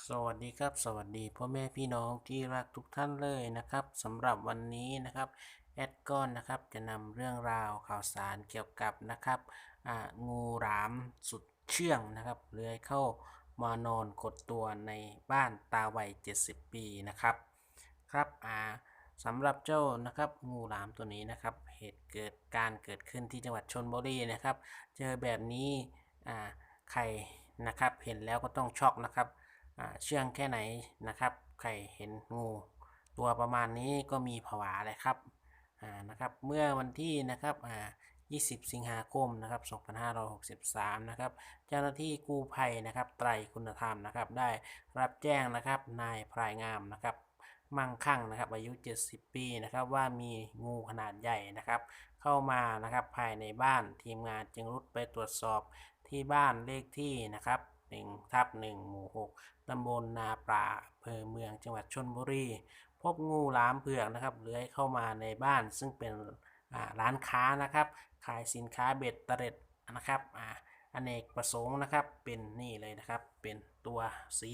สวัสดีครับ สวัสดีพ่อแม่พี่น้องที่รักทุกท่านเลยนะครับสำหรับวันนี้นะครับแอดก้อนนะครับจะนำเรื่องราวข่าวสารเกี่ยวกับนะครับงูหลามสุดเชื่องนะครับเลื้อยเข้ามานอนกดตัวในบ้านตาวัย 70 ปีนะครับครับอ่าสำหรับเจ้านะครับงูหลามตัวนี้นะครับเหตุเกิดการเกิดขึ้นที่จังหวัดชลบุรีนะครับ เจอแบบนี้อ่าใครนะครับเห็นแล้วก็ต้องช็อกนะครับ เชื่องแค่ไหนนะครับใครเห็นงูตัวประมาณนี้ก็มีผวาเลยครับอ่านะครับเมื่อวันที่นะครับอ่า20 สิงหาคมนะครับ2563นะครับเจ้าหน้าที่กู้ภัยนะครับไตรคุณธรรมนะครับได้รับแจ้งนะครับนายพรายงามนะครับมั่งคั่งนะครับอายุ 70 ปีนะครับว่ามีงูขนาดใหญ่นะครับเข้ามานะครับภายในบ้านทีมงานจึงรุดไปตรวจสอบที่บ้านเลขที่นะครับ 1ทับ1หมู่ 6ตำบลนาปลาอำเภอเมืองจังหวัดชลบุรี พบงูหลามเผือกนะครับเลื้อยเข้ามาในบ้านซึ่งเป็นร้านค้านะครับ ขายสินค้าเบ็ดเตร็ดนะครับอ่าอเนกประสงค์นะครับเป็นนี่เลยนะครับ เป็นตัวสี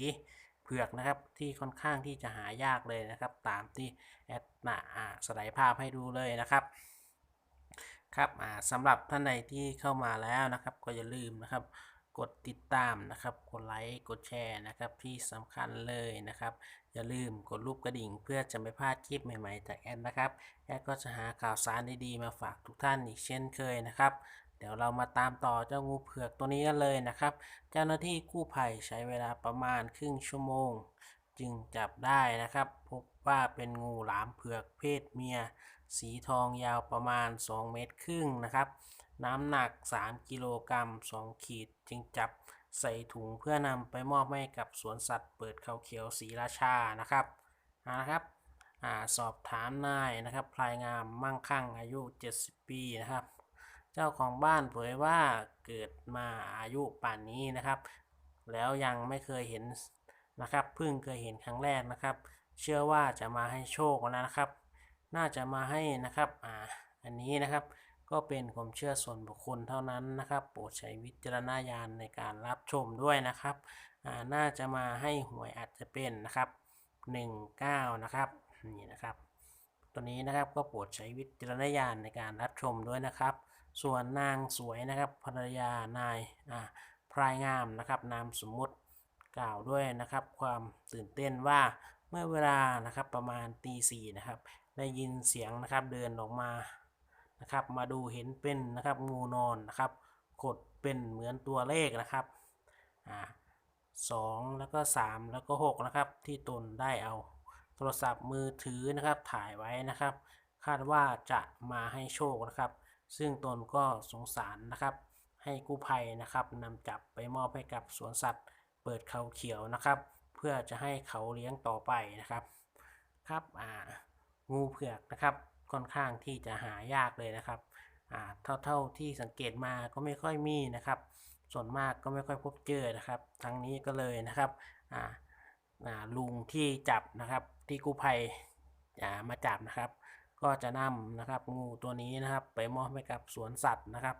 เผือกนะครับที่ค่อนข้างที่จะหายากเลยนะครับ ตามที่แอดน่ะอ่าสไลด์ภาพให้ดูเลยนะครับครับสำหรับท่านใดที่เข้ามาแล้วนะครับ ก็อย่าลืมนะครับ กดติดตามนะครับ กดไลค์กดแชร์นะครับที่สำคัญเลยนะครับ อย่าลืมกดรูปกระดิ่งเพื่อจะไม่พลาดคลิปใหม่ๆจากแอดนะครับแอดก็จะหาข่าวสารดีๆมาฝากทุกท่านอีกเช่นเคยนะครับเดี๋ยวเรามาตามต่อเจ้างูเผือกตัวนี้กันเลยนะครับ เจ้าหน้าที่กู้ภัยใช้เวลาประมาณครึ่งชั่วโมง จึงจับได้นะครับ พบว่าเป็นงูหลามเผือกเพศเมีย สีทองยาวประมาณ 2 เมตรครึ่งนะครับ น้ำหนัก 3 กิโลกรัม 2 ขีด จึงจับใส่ถุงเพื่อนำไปมอบให้กับสวนสัตว์เปิดเขาเขียวศรีราชานะครับนะครับอสอบถามนายนะครับพลายงามมั่งคั่งอายุ 70 ปีนะครับ เจ้าของบ้านเผยว่าเกิดมาอายุป่านนี้นะครับ แล้วยังไม่เคยเห็นนะครับเพิ่งเคยเห็นครั้งแรกนะครับ เชื่อว่าจะมาให้โชคนะครับ น่าจะมาให้นะครับอ่าอันนี้นะครับก็เป็นความเชื่อส่วนบุคคลเท่านั้นนะครับ โปรดใช้วิจารณญาณในการรับชมด้วยนะครับอ่าน่าจะมาให้หวยอาจจะเป็นนะครับ 19 นะครับนี่นะครับ ตัวนี้นะครับก็โปรดใช้วิจารณญาณในการรับชมด้วยนะครับ ส่วนนางสวยนะครับภรรยานายอ่าพรายงามนะครับนามสมมุติกล่าวด้วยนะครับ ความตื่นเต้นว่าเมื่อเวลานะครับประมาณตีสี่นะครับ ได้ยินเสียงนะครับเดินออกมานะครับ มาดูเห็นเป็นนะครับงูนอนนะครับกดเป็นเหมือนตัวเลขนะครับอ่าสองแล้วก็สามแล้วก็หกนะครับ ที่ตนได้เอาโทรศัพท์มือถือนะครับถ่ายไว้นะครับ คาดว่าจะมาให้โชคนะครับ ซึ่งตนก็สงสารนะครับ ให้กู้ภัยนะครับนำจับไปมอบให้กับสวนสัตว์ เปิดเขาเขียวนะครับ เพื่อจะให้เขาเลี้ยงต่อไปนะครับครับอ่า งูเผือกนะครับ ค่อนข้างที่จะหายากเลยนะครับเท่าเท่าที่สังเกตมาก็ไม่ค่อยมีนะครับ ส่วนมากก็ไม่ค่อยพบเจอนะครับ ทั้งนี้ก็เลยนะครับลุงที่จับนะครับที่กู้ภัยามาจับนะครับ ก็จะนำนะครับงูตัวนี้นะครับ ไปมอบให้กับสวนสัตว์นะครับ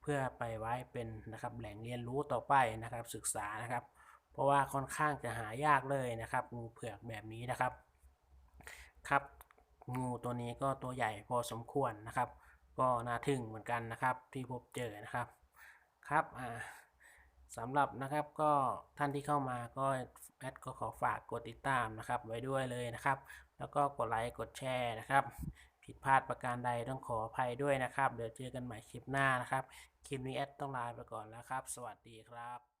เพื่อไปไว้เป็นนะครับแหล่งเรียนรู้ต่อไปนะครับศึกษานะครับ เพราะว่าค่อนข้างจะหายากเลยนะครับงูเผือกแบบนี้นะครับครับ งูตัวนี้ก็ตัวใหญ่พอสมควรนะครับ ก็น่าทึ่งเหมือนกันนะครับ ที่พบเจอนะครับครับอ่าสำหรับนะครับก็ท่านที่เข้ามาก็แอดก็ขอฝากกดติดตามนะครับ ไว้ด้วยเลยนะครับ แล้วก็กดไลค์กดแชร์นะครับ ผิดพลาดประการใดต้องขออภัยด้วยนะครับ เดี๋ยวเจอกันใหม่คลิปหน้านะครับ คลิปนี้แอดต้องลาไปก่อนแล้วครับ สวัสดีครับ